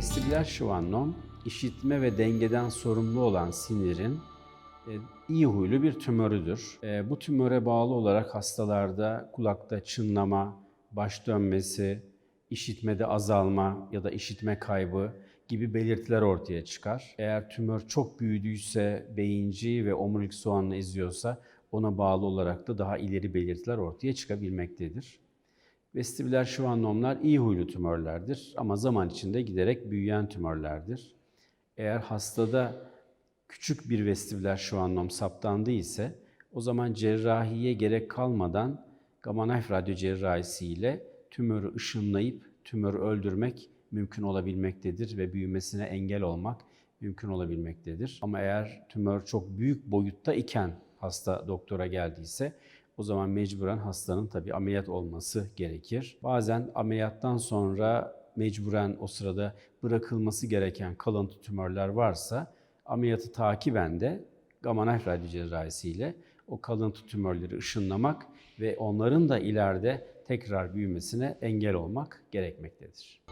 Vestibüler şivannom, işitme ve dengeden sorumlu olan sinirin e, iyi huylu bir tümörüdür. E, Bu tümöre bağlı olarak hastalarda kulakta çınlama, baş dönmesi, işitmede azalma ya da işitme kaybı gibi belirtiler ortaya çıkar. Eğer tümör çok büyüdüyse, beyinci ve omurilik soğanını eziyorsa ona bağlı olarak da daha ileri belirtiler ortaya çıkabilmektedir. Vestibüler şivannomlar iyi huylu tümörlerdir ama zaman içinde giderek büyüyen tümörlerdir. Eğer hastada küçük bir vestibüler şivannom saptandı ise o zaman cerrahiye gerek kalmadan gamma knife radyo cerrahisi ile tümörü ışınlayıp tümörü öldürmek mümkün olabilmektedir ve büyümesine engel olmak mümkün olabilmektedir. Ama eğer tümör çok büyük boyutta iken hasta doktora geldiyse o zaman mecburen hastanın tabii ameliyat olması gerekir. Bazen ameliyattan sonra mecburen o sırada bırakılması gereken kalıntı tümörler varsa ameliyatı takiben de gamma knife cerrahisiyle o kalıntı tümörleri ışınlamak ve onların da ileride tekrar büyümesine engel olmak gerekmektedir.